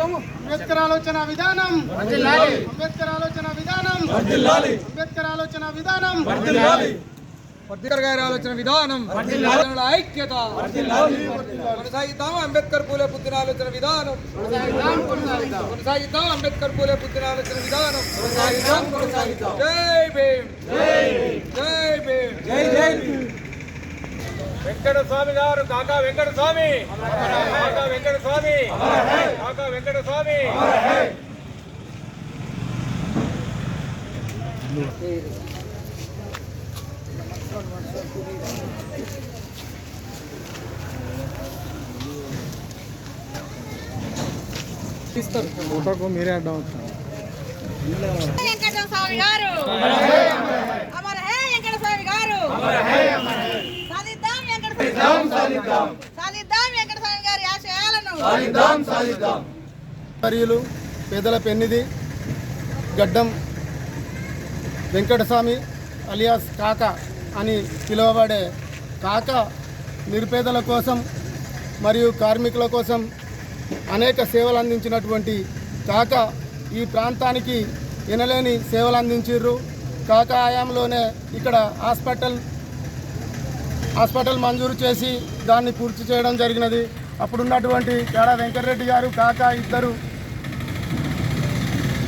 అంబేద్కర్ ఆలోచన విధానం. అంబేద్కర్ ఆలోచన విధానం. అంబేద్కర్ ఆలోచన విధానం. అంబేద్కర్ గారి ఆలోచన విధానం. ఐక్యత. కొనసాగిద్దాం అంబేద్కర్ పూలే పుత్తిన ఆలోచన విధానం. కొనసాగిద్దాం అంబేద్కర్ పూలే పుత్తిన ఆలోచన విధానం. జై భీమ్. జై భీమ్. జై జై వెంకట స్వామి గారు కాకా వెంకట స్వామి కాకా వెంకట స్వామి కాకా వెంకట స్వామి ఫోటోకు మీరే అడ్డం స్వామి గారు! అమర హే సాధిద్దాం సాధిద్దాం వెంకట స్వామి గారి ఆశయాలను. మరియులు పేదల పెన్నిది గడ్డం వెంకటస్వామి అలియాస్ కాక అని పిలువబడే కాక నిరుపేదల కోసం మరియు కార్మికుల కోసం అనేక సేవలు అందించినటువంటి కాక ఈ ప్రాంతానికి ఎనలేని సేవలు అందించారు కాక ఆయాంలోనే ఇక్కడ హాస్పిటల్ హాస్పిటల్ మంజూరు చేసి దాన్ని పూర్తి చేయడం జరిగినది. అప్పుడున్నటువంటి కేడా వెంకటరెడ్డి గారు కాక ఇద్దరు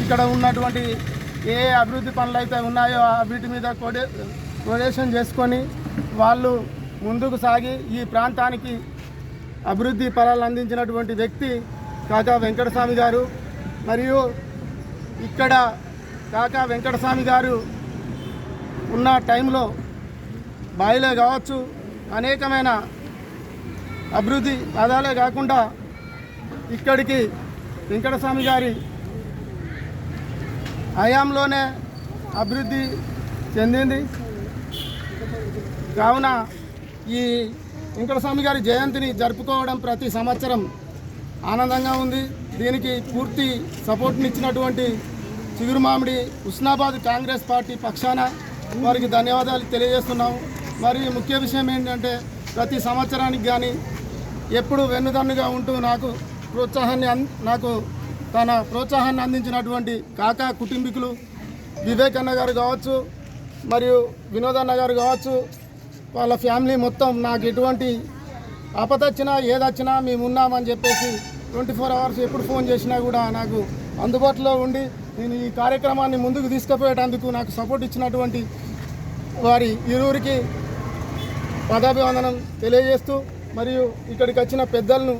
ఇక్కడ ఉన్నటువంటి ఏ అభివృద్ధి పనులు అయితే ఉన్నాయో ఆ వీటి మీద కోడే కోడేషన్ చేసుకొని వాళ్ళు ముందుకు సాగి ఈ ప్రాంతానికి అభివృద్ధి ఫలాలు అందించినటువంటి వ్యక్తి కాకా వెంకటస్వామి గారు. మరియు ఇక్కడ కాకా వెంకటస్వామి గారు ఉన్న టైంలో బాయిలే కావచ్చు అనేకమైన అభివృద్ధి పదాలే కాకుండా ఇక్కడికి వెంకటస్వామి గారి హయాంలోనే అభివృద్ధి చెందింది. కావున ఈ వెంకటస్వామి గారి జయంతిని జరుపుకోవడం ప్రతి సంవత్సరం ఆనందంగా ఉంది. దీనికి పూర్తి సపోర్ట్నిచ్చినటువంటి చిగురు మామిడి ఉస్నాబాద్ కాంగ్రెస్ పార్టీ పక్షాన వారికి ధన్యవాదాలు తెలియజేస్తున్నాము. మరి ముఖ్య విషయం ఏంటంటే ప్రతి సంవత్సరానికి కానీ ఎప్పుడు వెన్నుదన్నుగా ఉంటూ నాకు ప్రోత్సాహాన్ని అన్ నాకు తన ప్రోత్సాహాన్ని అందించినటువంటి కాకా కుటుంబీకులు వివేకన్న గారు కావచ్చు మరియు వినోదన్న గారు కావచ్చు వాళ్ళ ఫ్యామిలీ మొత్తం నాకు ఎటువంటి ఆపద వచ్చినా ఏదొచ్చినా మేము ఉన్నామని చెప్పేసి ట్వంటీ ఫోర్ అవర్స్ ఎప్పుడు ఫోన్ చేసినా కూడా నాకు అందుబాటులో ఉండి నేను ఈ కార్యక్రమాన్ని ముందుకు తీసుకుపోయేటందుకు నాకు సపోర్ట్ ఇచ్చినటువంటి వారి ఇరువురికి పదాభివందనం తెలియజేస్తూ మరియు ఇక్కడికి వచ్చిన పెద్దలను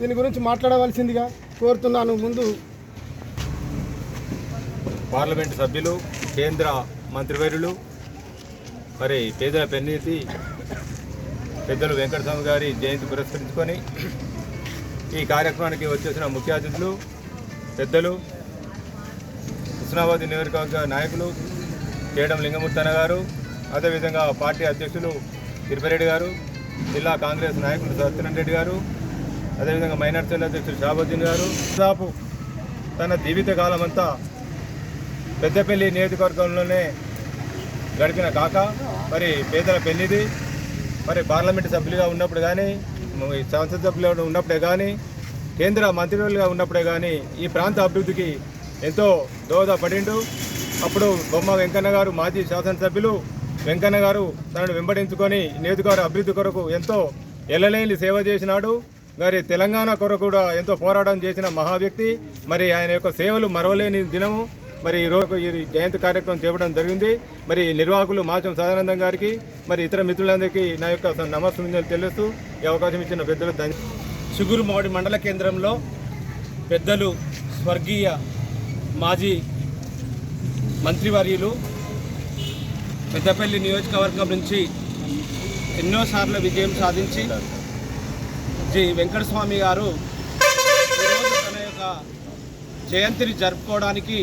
దీని గురించి మాట్లాడవలసిందిగా కోరుతున్నాను. ముందు పార్లమెంట్ సభ్యులు కేంద్ర మంత్రివర్యులు మరి పేదల పెన్నీతి పెద్దలు వెంకటస్వామి గారి జయంతి పురస్కరించుకొని ఈ కార్యక్రమానికి వచ్చేసిన ముఖ్య అతిథులు పెద్దలు హుస్నాబాద్ నియోజకవర్గ నాయకులు కేడం లింగమూర్తన గారు అదేవిధంగా పార్టీ అధ్యక్షులు తిరుపరెడ్డి గారు జిల్లా కాంగ్రెస్ నాయకులు సత్యనారాయణ రెడ్డి గారు అదేవిధంగా మైనార్టీ అధ్యక్షుడు షాబుద్దీన్ గారు. దాదాపు తన జీవిత కాలమంతా పెద్దపల్లి నియోజకవర్గంలోనే గడిపిన కాక మరి పేదల పెళ్ళిది మరి పార్లమెంటు సభ్యులుగా ఉన్నప్పుడు కానీ ఈ సంసద్ సభ్యులుగా ఉన్నప్పుడే కానీ కేంద్ర మంత్రివర్యులుగా ఉన్నప్పుడే కానీ ఈ ప్రాంత అభివృద్ధికి ఎంతో దోహదపడిండు. అప్పుడు బొమ్మ వెంకన్న గారు మాజీ శాసనసభ్యులు వెంకన్న గారు తనను వెంబడించుకొని నియోజకవర్గ అభివృద్ధి కొరకు ఎంతో ఎల్లలేని సేవ చేసినాడు. మరి తెలంగాణ కొరకు కూడా ఎంతో పోరాటం చేసిన మహా వ్యక్తి. మరి ఆయన యొక్క సేవలు మరవలేని దినము. మరి ఈ రోజు ఈ జయంతి కార్యక్రమం చేపడం జరిగింది. మరి నిర్వాహకులు మాచం సదానందం గారికి మరి ఇతర మిత్రులందరికీ నా యొక్క నమస్కారం తెలుస్తూ ఈ అవకాశం ఇచ్చిన పెద్దలు ధన్య చిగురుమాడి మండల కేంద్రంలో పెద్దలు స్వర్గీయ మాజీ మంత్రివర్యులు పెద్దపల్లి నియోజకవర్గం నుంచి ఎన్నోసార్లు విజయం సాధించి జి వెంకటస్వామి గారు ఈరోజు తన యొక్క జయంతిని జరుపుకోవడానికి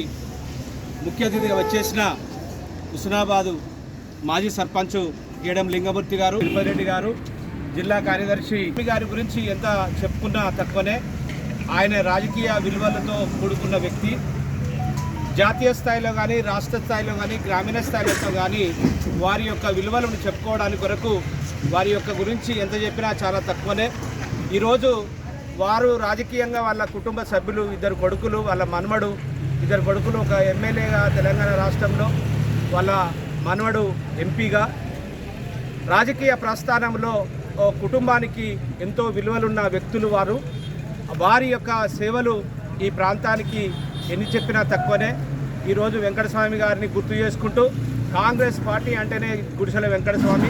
ముఖ్య అతిథిగా వచ్చేసిన హుస్నాబాదు మాజీ సర్పంచ్ గేడం లింగమూర్తి గారు తిరుపతిరెడ్డి గారు జిల్లా కార్యదర్శి గారి గురించి ఎంత చెప్పుకున్నా తక్కువనే. ఆయన రాజకీయ విలువలతో కూడుకున్న వ్యక్తి. జాతీయ స్థాయిలో కానీ రాష్ట్ర స్థాయిలో కానీ గ్రామీణ స్థాయిలో కానీ వారి యొక్క విలువలను చెప్పుకోవడానికి కొరకు వారి యొక్క గురించి ఎంత చెప్పినా చాలా తక్కువనే. ఈరోజు వారు రాజకీయంగా వాళ్ళ కుటుంబ సభ్యులు ఇద్దరు కొడుకులు వాళ్ళ మనుమడు ఇద్దరు కొడుకులు ఒక ఎమ్మెల్యేగా తెలంగాణ రాష్ట్రంలో వాళ్ళ మనవడు ఎంపీగా. రాజకీయ ప్రస్థానంలో ఓ కుటుంబానికి ఎంతో విలువలున్న వ్యక్తులు వారు. వారి యొక్క సేవలు ఈ ప్రాంతానికి ఎన్ని చెప్పినా తక్కువనే. ఈరోజు వెంకటస్వామి గారిని గుర్తు చేసుకుంటూ కాంగ్రెస్ పార్టీ అంటేనే గుడిసెల వెంకటస్వామి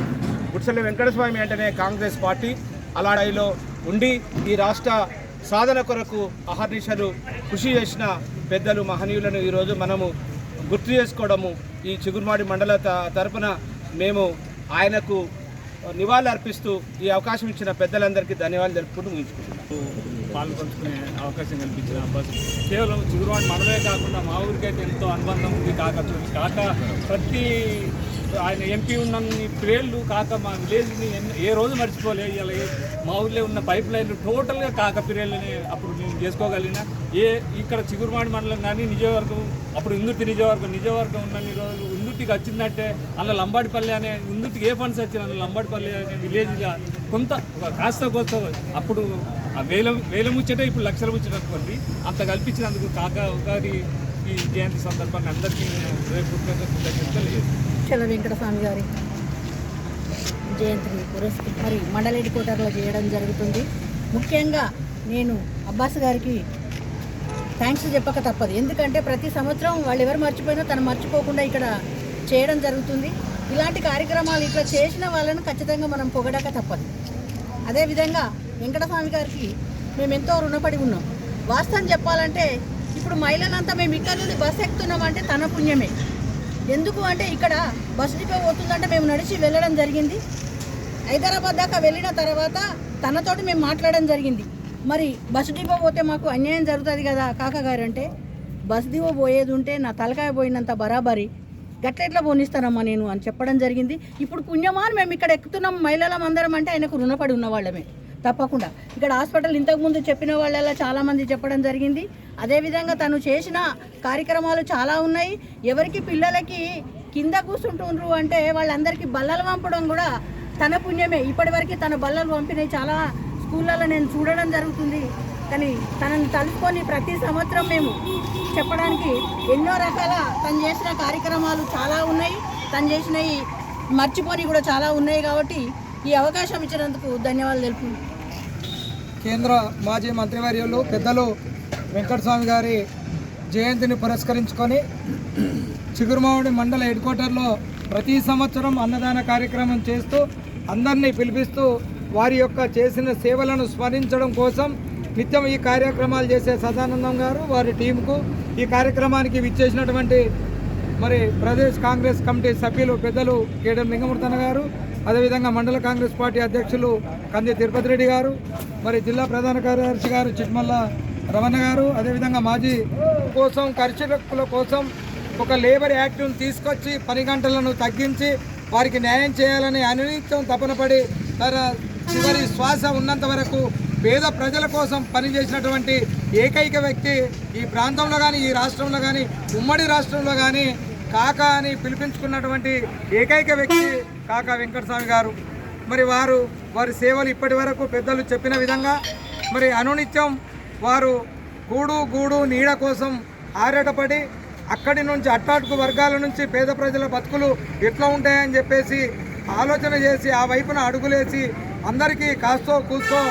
గుడిసెల వెంకటస్వామి అంటేనే కాంగ్రెస్ పార్టీ. అలాడైలో ఉండి ఈ రాష్ట్ర సాధన కొరకు అహర్నిశలు కృషి చేసిన పెద్దలు మహనీయులను ఈరోజు మనము గుర్తు చేసుకోవడము ఈ చిగురుమాడి మండల త- తరపున మేము ఆయనకు నివాళులు అర్పిస్తూ ఈ అవకాశం ఇచ్చిన పెద్దలందరికీ ధన్యవాదాలు తెలుపుకుంటూ ముగించుకుంటున్నాం. పాల్పంచుకునే అవకాశం కల్పించిన బస్ కేవలం చిగురువాడి మనమే కాకుండా మా ఊరికైతే ఎంతో అనుబంధం ఉంది కాకతో కాక ప్రతి ఆయన ఎంపీ ఉన్న ప్లేళ్ళు కాక మా విలేజ్ని ఏ రోజు మర్చిపోలే. ఇలా ఏ- మా ఊర్లో ఉన్న పైప్ లైన్లు టోటల్గా కాక పిరేళ్ళని అప్పుడు మేము చేసుకోగలిగిన. ఏ ఇక్కడ చిగురుమాడి మండలం కానీ నిజవర్గం అప్పుడు ఇందుర్తి నిజవర్గం నిజవర్గం ఉన్న రోజులు ఇందుర్తికి వచ్చిందంటే అలా లంబాడిపల్లి అనే ఇందుర్తికి ఏ ఫండ్స్ వచ్చిన లంబాడిపల్లి అనే విలేజ్గా కొంత కాస్త కోసం అప్పుడు ఆ వేల వేల ముచ్చట ఇప్పుడు లక్షల ముచ్చట అనుకోండి. అంత కల్పించినందుకు కాక ఉగాది ఈ జయంతి సందర్భంగా అందరికీ నేను హృదయపూర్వకంగా కృతజ్ఞతలు. తెలియజేస్తున్నాను. చల వెంకటస్వామి గారి జయంతిని పురస్కరి మండలేడి మండల చేయడం జరుగుతుంది. ముఖ్యంగా నేను అబ్బాస్ గారికి థ్యాంక్స్ చెప్పక తప్పదు. ఎందుకంటే ప్రతి సంవత్సరం వాళ్ళు ఎవరు మర్చిపోయినా తను మర్చిపోకుండా ఇక్కడ చేయడం జరుగుతుంది. ఇలాంటి కార్యక్రమాలు ఇట్లా చేసిన వాళ్ళను ఖచ్చితంగా మనం పొగడక తప్పదు. అదేవిధంగా వెంకటస్వామి గారికి మేము ఎంతో రుణపడి ఉన్నాం. వాస్తవం చెప్పాలంటే ఇప్పుడు మహిళలంతా మేము ఇక్కడ నుండి బస్సు ఎక్కుతున్నామంటే తన పుణ్యమే. ఎందుకు అంటే ఇక్కడ బస్సు డిపో పోతుందంటే మేము నడిచి వెళ్ళడం జరిగింది. హైదరాబాద్ దాకా వెళ్ళిన తర్వాత తనతోటి మేము మాట్లాడడం జరిగింది. మరి బస్సు డిపో పోతే మాకు అన్యాయం జరుగుతుంది కదా కాకగారు అంటే బస్ డిపో పోయేది ఉంటే నా తలకాయ పోయినంత బరాబరి గట్ల ఎట్లా పోనిస్తానమ్మా నేను అని చెప్పడం జరిగింది. ఇప్పుడు పుణ్యమా మేము ఇక్కడ ఎక్కుతున్నాం మహిళలం అందరం అంటే ఆయనకు రుణపడి ఉన్న వాళ్ళమే. తప్పకుండా. ఇక్కడ హాస్పిటల్ ఇంతకుముందు చెప్పిన వాళ్ళ చాలామంది చెప్పడం జరిగింది. అదేవిధంగా తను చేసిన కార్యక్రమాలు చాలా ఉన్నాయి. ఎవరికి పిల్లలకి కింద కూర్చుంటుండ్రు అంటే వాళ్ళందరికీ బల్లలు పంపడం కూడా తన పుణ్యమే. ఇప్పటివరకు తన బల్లలు పంపినవి చాలా స్కూళ్ళలో నేను చూడడం జరుగుతుంది. కానీ తనని తలుపుకొని ప్రతి సంవత్సరం మేము చెప్పడానికి ఎన్నో రకాల తను చేసిన కార్యక్రమాలు చాలా ఉన్నాయి. తను చేసినవి మర్చిపోని కూడా చాలా ఉన్నాయి కాబట్టి ఈ అవకాశం ఇచ్చినందుకు ధన్యవాదాలు తెలుపుతున్నాను. కేంద్ర మాజీ మంత్రివర్యులు పెద్దలు వెంకటస్వామి గారి జయంతిని పురస్కరించుకొని చిగురుమావుడి మండల హెడ్ క్వార్టర్లో ప్రతి సంవత్సరం అన్నదాన కార్యక్రమం చేస్తూ అందరినీ పిలిపిస్తూ వారి యొక్క చేసిన సేవలను స్మరించడం కోసం నిత్యం ఈ కార్యక్రమాలు చేసే సదానందం గారు వారి టీంకు ఈ కార్యక్రమానికి విచ్చేసినటువంటి మరి ప్రదేశ్ కాంగ్రెస్ కమిటీ సభ్యులు పెద్దలు కేడం లింగమూర్తన గారు అదేవిధంగా మండల కాంగ్రెస్ పార్టీ అధ్యక్షులు కంది తిరుపతి రెడ్డి గారు మరి జిల్లా ప్రధాన కార్యదర్శి గారు చిట్మల్ల రమణ గారు అదేవిధంగా మాజీ కోసం ఖర్చుల కోసం ఒక లేబర్ యాక్ట్ను తీసుకొచ్చి పని గంటలను తగ్గించి వారికి న్యాయం చేయాలని అనిత్యం తపనపడి తన చివరి శ్వాస ఉన్నంత వరకు పేద ప్రజల కోసం పనిచేసినటువంటి ఏకైక వ్యక్తి ఈ ప్రాంతంలో కానీ ఈ రాష్ట్రంలో కానీ ఉమ్మడి రాష్ట్రంలో కానీ కాక అని పిలిపించుకున్నటువంటి ఏకైక వ్యక్తి కాకా వెంకటస్వామి గారు. మరి వారు వారి సేవలు ఇప్పటి వరకు పెద్దలు చెప్పిన విధంగా మరి అనునిత్యం వారు గూడు గూడు నీడ కోసం ఆరాటపడి అక్కడి నుంచి అట్టాటుకు వర్గాల నుంచి పేద ప్రజల బతుకులు ఎట్లా ఉంటాయని చెప్పేసి ఆలోచన చేసి ఆ వైపున అడుగులేసి అందరికీ కాస్తో కూస్తో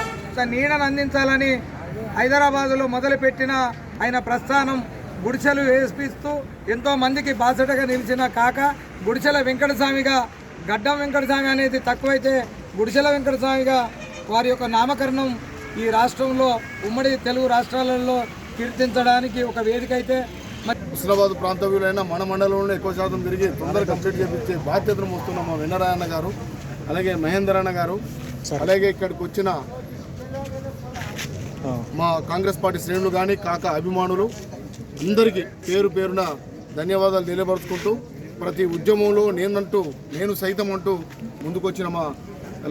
నీడను అందించాలని హైదరాబాదులో మొదలుపెట్టిన ఆయన ప్రస్థానం గుడిసెలు వేపిస్తూ ఎంతో మందికి బాసటగా నిలిచిన కాక గుడిసెల వెంకటస్వామిగా గడ్డం వెంకటస్వామి అనేది తక్కువైతే గుడిసెల వెంకటస్వామిగా వారి యొక్క నామకరణం ఈ రాష్ట్రంలో ఉమ్మడి తెలుగు రాష్ట్రాలలో కీర్తించడానికి ఒక వేదిక అయితే హుస్నాబాద్ ప్రాంత వీలైన మన మండలంలో ఎక్కువ శాతం తిరిగి తొందరగా కంప్లీట్ చేపించే బాధ్యతను మోస్తున్న మా వెన్నరాయన్న గారు అలాగే మహేందర్ అన్న గారు అలాగే ఇక్కడికి వచ్చిన మా కాంగ్రెస్ పార్టీ శ్రేణులు కానీ కాక అభిమానులు అందరికీ పేరు పేరున ధన్యవాదాలు తెలియపరుచుకుంటూ ప్రతి ఉద్యమంలో నేనంటూ నేను సైతం అంటూ ముందుకొచ్చిన మా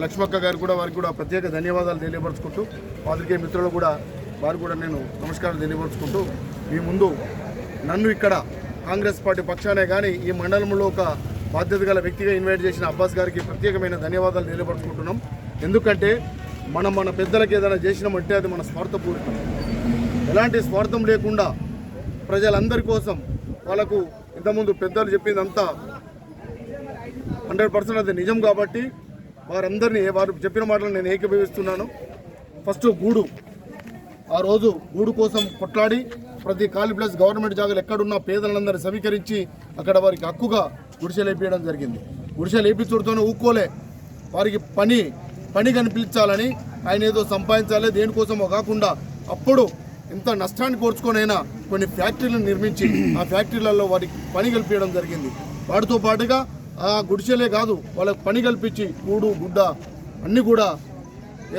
లక్ష్మక్క గారు కూడా వారికి కూడా ప్రత్యేక ధన్యవాదాలు తెలియపరుచుకుంటూ పాత్రికేయ మిత్రులు కూడా వారు కూడా నేను నమస్కారం తెలియపరుచుకుంటూ మీ ముందు నన్ను ఇక్కడ కాంగ్రెస్ పార్టీ పక్షానే కానీ ఈ మండలంలో ఒక బాధ్యత గల వ్యక్తిగా ఇన్వైట్ చేసిన అబ్బాస్ గారికి ప్రత్యేకమైన ధన్యవాదాలు తెలియపరుచుకుంటున్నాం. ఎందుకంటే మనం మన పెద్దలకు ఏదైనా చేసినామంటే అది మన స్వార్థపూరితం. ఎలాంటి స్వార్థం లేకుండా ప్రజలందరి కోసం వాళ్ళకు ఇంతకుముందు పెద్దలు చెప్పిందంతా హండ్రెడ్ పర్సెంట్ అది నిజం కాబట్టి వారందరినీ వారు చెప్పిన మాటలు నేను ఏకీభవిస్తున్నాను. ఫస్ట్ గూడు. ఆ రోజు గూడు కోసం కొట్లాడి ప్రతి ఖాళీ ప్లస్ గవర్నమెంట్ జాగాలు ఎక్కడున్నా పేదలందరినీ సమీకరించి అక్కడ వారికి హక్కుగా గుడిసెలు వేపించడం జరిగింది. గుడిసెలు వేపించడంతోనే ఊక్కోలే వారికి పని పని కనిపించాలని ఆయన ఏదో సంపాదించాలి దేనికోసమో కాకుండా అప్పుడు ఇంత నష్టాన్ని కోర్చుకొనైనా కొన్ని ఫ్యాక్టరీలను నిర్మించి ఆ ఫ్యాక్టరీలలో వారికి పని కల్పించడం జరిగింది. వాటితో పాటుగా ఆ గుడిసెలే కాదు వాళ్ళకి పని కల్పించి కూడు గుడ్డ అన్నీ కూడా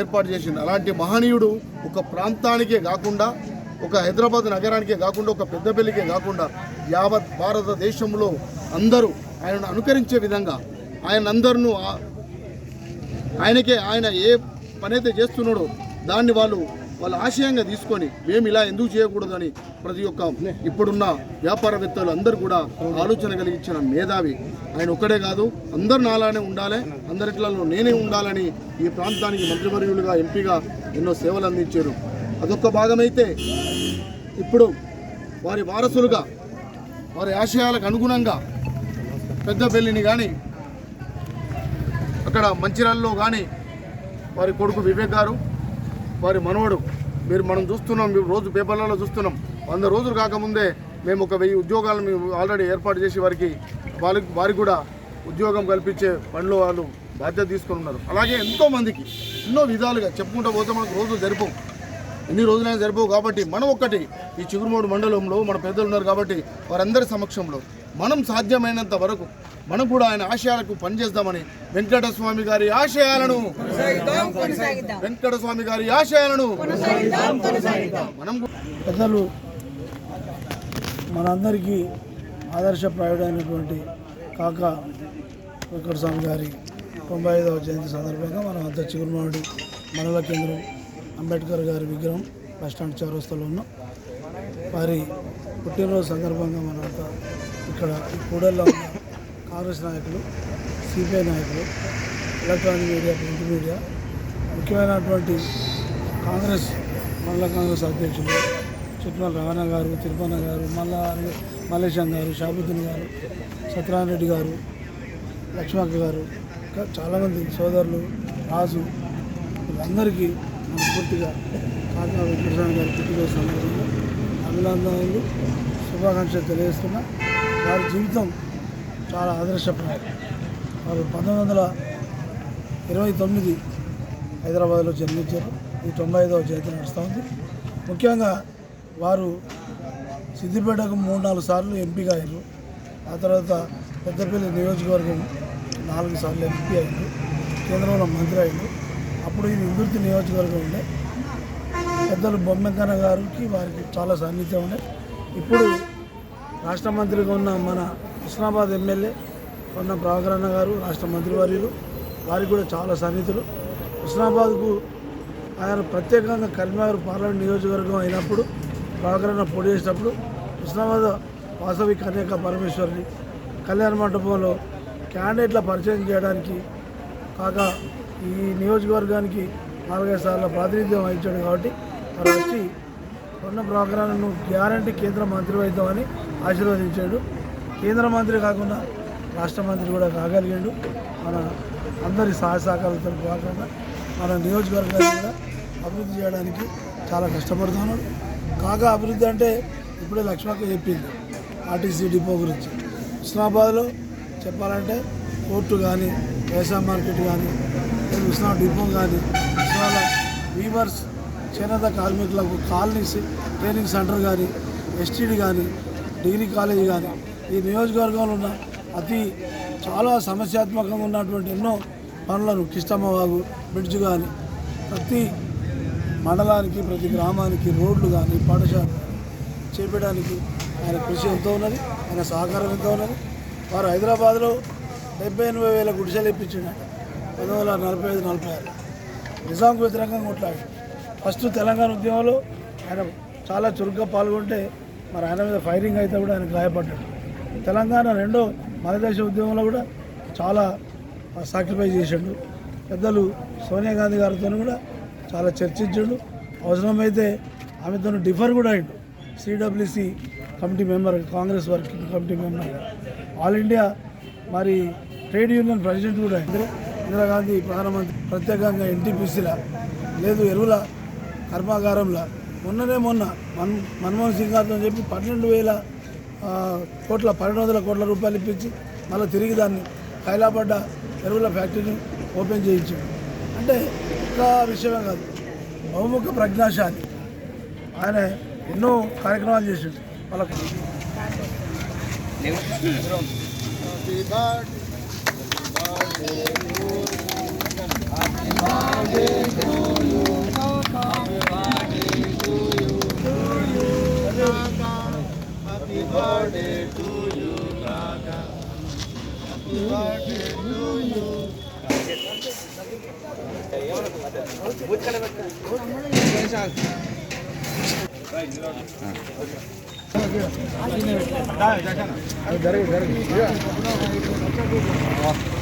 ఏర్పాటు చేసింది. అలాంటి మహనీయుడు ఒక ప్రాంతానికే కాకుండా ఒక హైదరాబాద్ నగరానికే కాకుండా ఒక పెద్దపల్లికే కాకుండా యావత్ భారతదేశంలో అందరూ ఆయనను అనుకరించే విధంగా ఆయన అందరినూ ఆయనకే ఆయన ఏ పనైతే చేస్తున్నాడో దాన్ని వాళ్ళు వాళ్ళ ఆశయంగా తీసుకొని మేము ఇలా ఎందుకు చేయకూడదని ప్రతి ఒక్క ఇప్పుడున్న వ్యాపారవేత్తలు అందరూ కూడా ఆలోచన కలిగించిన మేధావి. ఆయన ఒక్కడే కాదు అందరు నాలానే ఉండాలి అందరిట్లలో నేనే ఉండాలని ఈ ప్రాంతానికి మంత్రివర్యులుగా ఎంపీగా ఎన్నో సేవలు అందించారు. అదొక్క భాగమైతే ఇప్పుడు వారి వారసులుగా వారి ఆశయాలకు అనుగుణంగా పెద్దపల్లిని కానీ అక్కడ మంచిర్యాలలో కానీ వారి కొడుకు వివేక్ గారు వారి మనవడు. మీరు మనం చూస్తున్నాం మేము రోజు పేపర్లలో చూస్తున్నాం. వంద రోజులు కాకముందే మేము ఒక వెయ్యి ఉద్యోగాలు మేము ఆల్రెడీ ఏర్పాటు చేసి వారికి వాళ్ళకి వారికి కూడా ఉద్యోగం కల్పించే పనిలో వాళ్ళు బాధ్యత తీసుకొని ఉన్నారు. అలాగే ఎంతో మందికి ఎన్నో విధాలుగా చెప్పుకుంటూ పోతే మనకు రోజులు జరిపోవు. ఎన్ని రోజులైనా జరిపోవు కాబట్టి మనం ఒక్కటి ఈ చిగురుమూడు మండలంలో మన పెద్దలు ఉన్నారు కాబట్టి వారందరి సమక్షంలో మనం సాధ్యమైనంత వరకు మనం కూడా ఆయన ఆశయాలకు పనిచేద్దామని వెంకట స్వామి గారి ఆశయాలను వెంకట స్వామి గారి ఆశయాలను మనం పెద్దలు మనందరికీ ఆదర్శప్రాయుడైనటువంటి కాక వెంకట స్వామి గారి తొంభై ఐదవ జయంతి సందర్భంగా మనం అంతా చిగురుమాడి మండల కేంద్రం అంబేద్కర్ గారి విగ్రహం బస్టాండ్ చౌరస్తాలో ఉన్నాం. వారి పుట్టినరోజు సందర్భంగా మనంతా ఇక్కడ కూడల్లో ఉన్న కాంగ్రెస్ నాయకులు సిపిఐ నాయకులు ఎలక్ట్రానిక్ మీడియా ప్రింట్ మీడియా ముఖ్యమైనటువంటి కాంగ్రెస్ మల్ల కాంగ్రెస్ అధ్యక్షులు చిట్మల రమణ గారు తిరుపన్న గారు మల్ల మల్లేశం గారు షాబుద్దీన్ గారు సత్యనారాయణ రెడ్డి గారు లక్ష్మక్క గారు ఇంకా చాలామంది సోదరులు రాజు వీళ్ళందరికీ మనస్ఫూర్తిగా కాకినాడ వెంకటస్వామి గారు పుట్టినరోజు సందర్భంగా అభినందనలు శుభాకాంక్షలు తెలియజేస్తున్నా. వారి జీవితం చాలా ఆదర్శప్రాయం. వారు పంతొమ్మిది వందల ఇరవై తొమ్మిది హైదరాబాద్లో జన్మించారు. ఈ తొంభై ఐదవ జయంతి నడుస్తూ ఉంది. ముఖ్యంగా వారు సిద్దిపేటకు మూడు నాలుగు సార్లు ఎంపీగా అయ్యారు. ఆ తర్వాత పెద్దపల్లి నియోజకవర్గం నాలుగు సార్లు ఎంపీ అయ్యారు. కేంద్రంలో మంత్రి అయ్యారు. అప్పుడు ఇది ఇందుర్తి నియోజకవర్గం ఉండే. పెద్దలు బొమ్మెంకన్న గారికి వారికి చాలా సాన్నిధ్యం ఉండే. ఇప్పుడు రాష్ట్ర మంత్రిగా ఉన్న మన హుస్నాబాద్ ఎమ్మెల్యే ఉన్న ప్రభాకరన్న గారు రాష్ట్ర మంత్రివర్యులు వారికి కూడా చాలా సన్నిహితులు. హుస్నాబాద్కు ఆయన ప్రత్యేకంగా కరీంనగర్ పార్లమెంట్ నియోజకవర్గం అయినప్పుడు ప్రభాకరన్న పోటీ చేసినప్పుడు హుస్నాబాద్ వాసవి కన్యక పరమేశ్వరిని కళ్యాణ మండపంలో క్యాండిడేట్ల పరిచయం చేయడానికి కాక ఈ నియోజకవర్గానికి నాలుగైదు సార్లు ప్రాతినిధ్యం వహించాడు కాబట్టి వారు వచ్చి ఉన్న ప్రోగ్రాంను గ్యారంటీ కేంద్ర మంత్రి అవుతామని ఆశీర్వదించాడు. కేంద్ర మంత్రి కాకుండా రాష్ట్ర మంత్రి కూడా కాగలిగాడు. మన అందరి సహాయ సహకారాలతో కాకుండా మన నియోజకవర్గాన్ని కూడా అభివృద్ధి చేయడానికి చాలా కష్టపడుతున్నాడు. కాగా అభివృద్ధి అంటే ఇప్పుడే లక్ష్మక్క చెప్పింది ఆర్టీసీ డిపో గురించి. హుస్నాబాద్లో చెప్పాలంటే కోర్టు కానీ వ్యవసాయ మార్కెట్ కానీ హుస్నా డిపో కానీ హుస్నాల వీవర్స్ చేనేత కార్మికులకు కాలనీస్ ట్రైనింగ్ సెంటర్ కానీ ఎస్టీడీ కానీ డిగ్రీ కాలేజీ కానీ ఈ నియోజకవర్గంలో ఉన్న అతి చాలా సమస్యాత్మకంగా ఉన్నటువంటి ఎన్నో పనులను కిష్టమ్మవాగు బ్రిడ్జ్ కానీ ప్రతి మండలానికి ప్రతి గ్రామానికి రోడ్లు కానీ పాఠశాల చేపడానికి ఆయన కృషి ఎంతో ఉన్నది ఆయన సహకారం ఎంతో ఉన్నది. వారు హైదరాబాద్లో డెబ్బై ఎనభై వేల గుడిసెలు ఇప్పించాడు. పంతొమ్మిది వందల నలభై ఐదు నలభై ఆరు. నిజాంకు వ్యతిరేకంగా కొట్లాడు ఫస్ట్ తెలంగాణ ఉద్యమంలో ఆయన చాలా చురుగ్గా పాల్గొంటే మరి ఆయన మీద ఫైరింగ్ అయితే కూడా ఆయన గాయపడ్డాడు. తెలంగాణ రెండో మరదేశ ఉద్యమంలో కూడా చాలా సాక్రిఫైస్ చేసిండు. పెద్దలు సోనియా గాంధీ గారితో కూడా చాలా చర్చించాడు. అవసరమైతే ఆమెతో డిఫర్ కూడా అయ్యాడు CWC committee member Congress working committee member. All India మరి ట్రేడ్ యూనియన్ ప్రెసిడెంట్ కూడా అయ్యారు ఇందిరాగాంధీ ప్రధానమంత్రి ప్రత్యేకంగా ఎన్టీపీసీల లేదు ఎరువుల కర్మాగారంలో మొన్ననే మొన్న మన్ మన్మోహన్ సింగ్ గారితో చెప్పి పన్నెండు వేల కోట్ల పన్నెండు వందల కోట్ల రూపాయలు ఇప్పించి మళ్ళీ తిరిగి దాన్ని కైలాపడ్డ ఎరువుల ఫ్యాక్టరీని ఓపెన్ చేయించాడు. అంటే ఒక విషయమే కాదు బహుముఖ ప్రజ్ఞాశాలి. ఆయన ఎన్నో కార్యక్రమాలు చేసిండు వాళ్ళకు జరగదు జరగదు